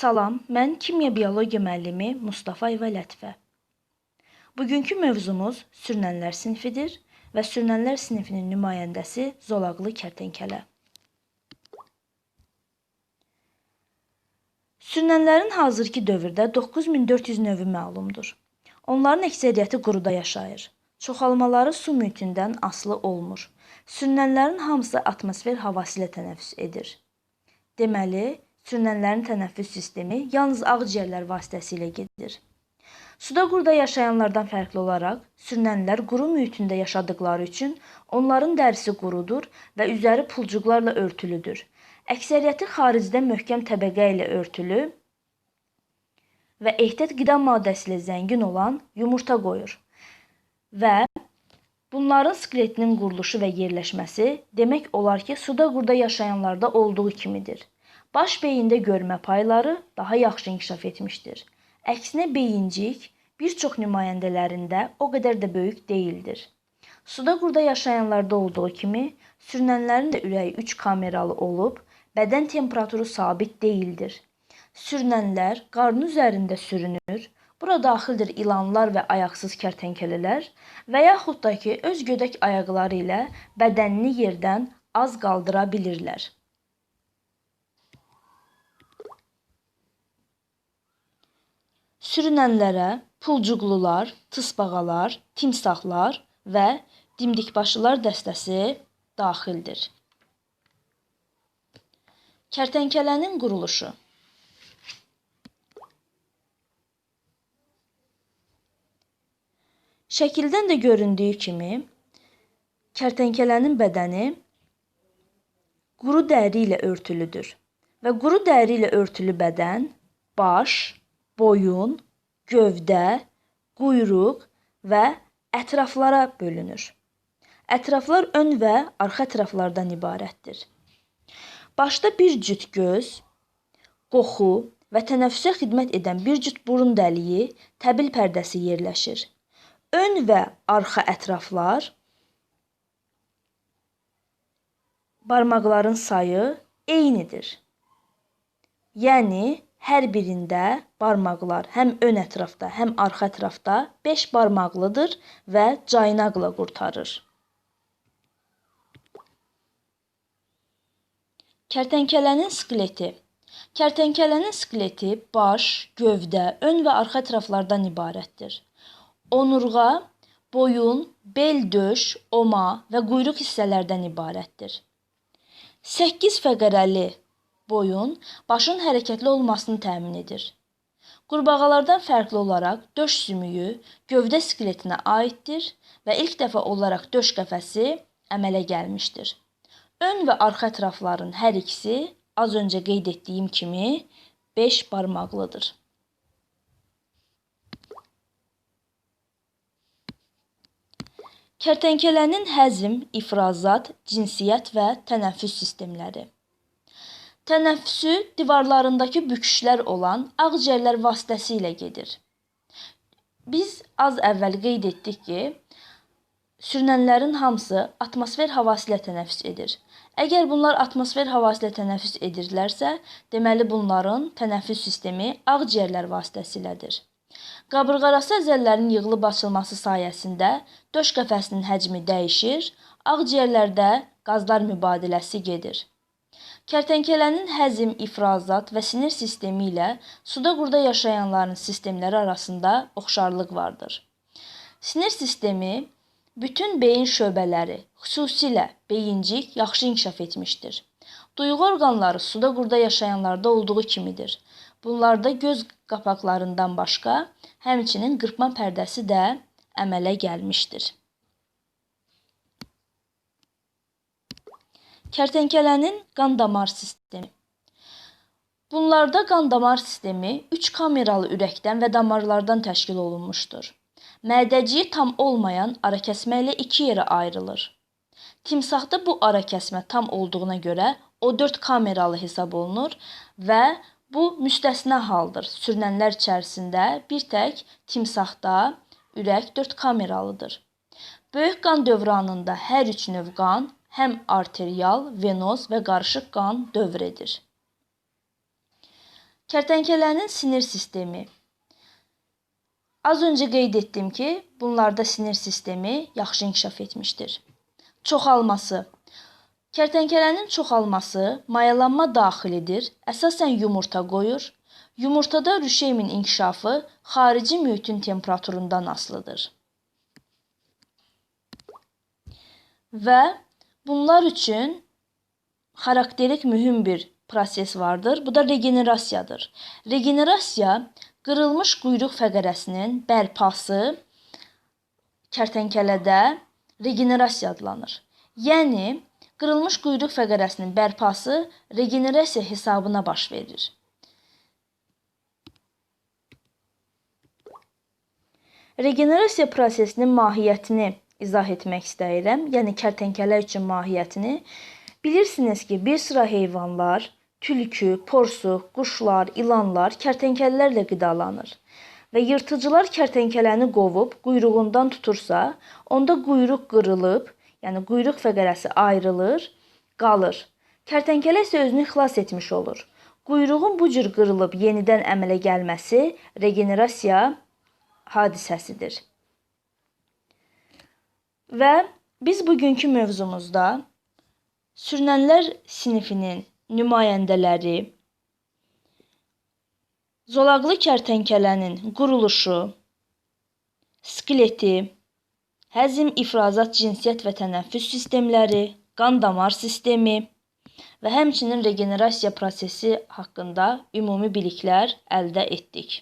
Salam, mən kimya biologiya müəllimi Mustafayeva Lətifə. Bugünkü mövzumuz sürünənlər sinfidir və sürünənlər sinfinin nümayəndəsi zolaqlı kərtənkələ. Sürünənlərin hazırki dövrdə 9400 növü məlumdur. Onların əksəriyyəti quruda yaşayır. Çoxalmaları su mühitindən asılı olmur. Sürünənlərin hamısı atmosfer havası ilə tənəffüs edir. Deməli, sürünənlərin tənəffüs sistemi yalnız ağciyərlər vasitəsilə gedir. Suda quruda yaşayanlardan fərqli olaraq, sürünənlər quru mühitində yaşadıkları üçün onların dərisi qurudur və üzəri pulcuqlarla örtülüdür. Əksəriyyəti xaricdən möhkəm təbəqə ilə örtülü və ehtiyat qida maddəsi ilə zəngin olan yumurta qoyur. Və bunların skeletinin quruluşu və yerləşməsi demək olar ki, suda quruda yaşayanlarda olduğu kimidir. Baş beyində görmə payları daha yaxşı inkişaf etmişdir. Əksinə beyincik bir çox nümayəndələrində o qədər də böyük deyildir. Suda quruda yaşayanlarda olduğu kimi, sürünənlərin də ürəyi 3 kameralı olub, bədən temperaturu sabit deyildir. Sürünənlər qarnı üzərində sürünür. Bura daxildir ilanlar və ayaqsız kərtənkələlər və yaxud da ki, öz gödək ayaqları ilə bədənini yerdən az qaldıra bilirlər. Sürünənlərə pulcuqlular, tısbağalar, timsahlar və dimdikbaşlılar dəstəsi daxildir. Kərtənkələnin quruluşu Şəkildən də göründüyü kimi, kərtənkələnin bədəni quru dəri ilə örtülüdür və quru dəri ilə örtülü bədən baş, boyun, gövdə, quyruq və ətraflara bölünür. Ətraflar ön və arxa ətraflardan ibarətdir. Başda bir cüt göz, qoxu və tənəffüsə xidmət edən bir cüt burun dəliyi, təbil pərdəsi yerləşir. Ön və arxa ətraflar barmaqların sayı eynidir. Yəni hər birində barmaqlar həm ön ətrafda, həm arxa ətrafda 5 barmaqlıdır və caynaqla qurtarır. Kərtənkələnin skeleti Kərtənkələnin skeleti baş, gövdə, ön və arxa ətraflardan ibarətdir. Onurğa, boyun, bel döş, oma və quyruq hissələrdən ibarətdir. 8 fəqərəli boyun başın hərəkətli olmasını təmin edir. Qurbağalardan fərqli olaraq döş sümüyü gövdə skeletinə aiddir və ilk dəfə olaraq döş qəfəsi əmələ gəlmişdir. Ön və arxa ətrafların hər ikisi az öncə qeyd etdiyim kimi 5 barmaqlıdır. Kərtənkələnin həzm, ifrazat, cinsiyyət və tənəffüs sistemləri. Tənəffüsü divarlarındakı büküşlər olan ağciyərlər vasitəsilə gedir. Biz az əvvəl qeyd etdik ki, sürünənlərin hamısı atmosfer havası ilə tənəffüs edir. Əgər bunlar atmosfer havası ilə tənəffüs edirlərsə, deməli bunların tənəffüs sistemi ağciyərlər vasitəsilədir. Qabırğaarası əzələlərin yığılıb açılması sayəsində döş qəfəsinin həcmi dəyişir, ağciyərlərdə qazlar mübadiləsi gedir. Kərtənkələnin həzm, ifrazat və sinir sistemi ilə suda quruda yaşayanların sistemləri arasında oxşarlıq vardır. Sinir sistemi bütün beyin şöbələri, xüsusilə beyincik yaxşı inkişaf etmişdir. Duyğu orqanları suda quruda yaşayanlarda olduğu kimidir. Bunlarda göz qapaqlarından başqa Həmçinin qırpma pərdəsi də əmələ gəlmişdir. Kərtənkələnin qan damar sistemi. Bunlarda qan damar sistemi 3 kameralı ürəkdən və damarlardan təşkil olunmuşdur. Mədəciyi tam olmayan arakəsmə ilə iki yerə ayrılır. Timsahda bu arakəsmə tam olduğuna görə o 4 kameralı hesab olunur və Bu müstəsna haldır. Sürünənlər içərisində bir tək timsahda ürək 4 kameralıdır. Böyük qan dövranında hər üç növ qan həm arterial, venoz və qarışıq qan dövr edir. Kərtənkələnin sinir sistemi. Az öncə qeyd etdim ki, bunlarda sinir sistemi yaxşı inkişaf etmişdir. Çoxalması. Kərtənkələnin çoxalması mayalanma daxilidir. Əsasən yumurta qoyur. Yumurtada rüşeymin inkişafı xarici mühitin temperaturundan asılıdır. Və bunlar üçün xarakterik mühüm bir proses vardır. Bu da regenerasiyadır. Regenerasiya qırılmış quyruq fəqərəsinin bərpası kərtənkələdə regenerasiya adlanır. Yəni qırılmış quyruq fəqərəsinin bərpası regenerasiya hesabına baş verir. Regenerasiya prosesinin mahiyyətini izah etmək istəyirəm. Yəni kərtənkələ üçün mahiyyətini. Bilirsiniz ki, bir sıra heyvanlar tülkü, porsuq, quşlar, ilanlar kərtənkələlərlə qidalanır. Və yırtıcılar kərtənkələni qovub quyruğundan tutursa, onda quyruq qırılıb, yəni quyruq fəqərəsi ayrılır, qalır. Kərtənkələ isə özünü xilas etmiş olur. Quyruğun bu cür qırılıb yenidən əmələ gəlməsi regenerasiya hadisəsidir. Və biz bugünkü mövzumuzda sürünənlər sinifinin nümayəndələri, zolaqlı kərtənkələnin quruluşu, skeleti, həzm, ifrazat, cinsiyyət və tənəffüs sistemləri, qan-damar sistemi və həmçinin regenerasiya prosesi haqqında ümumi biliklər əldə etdik.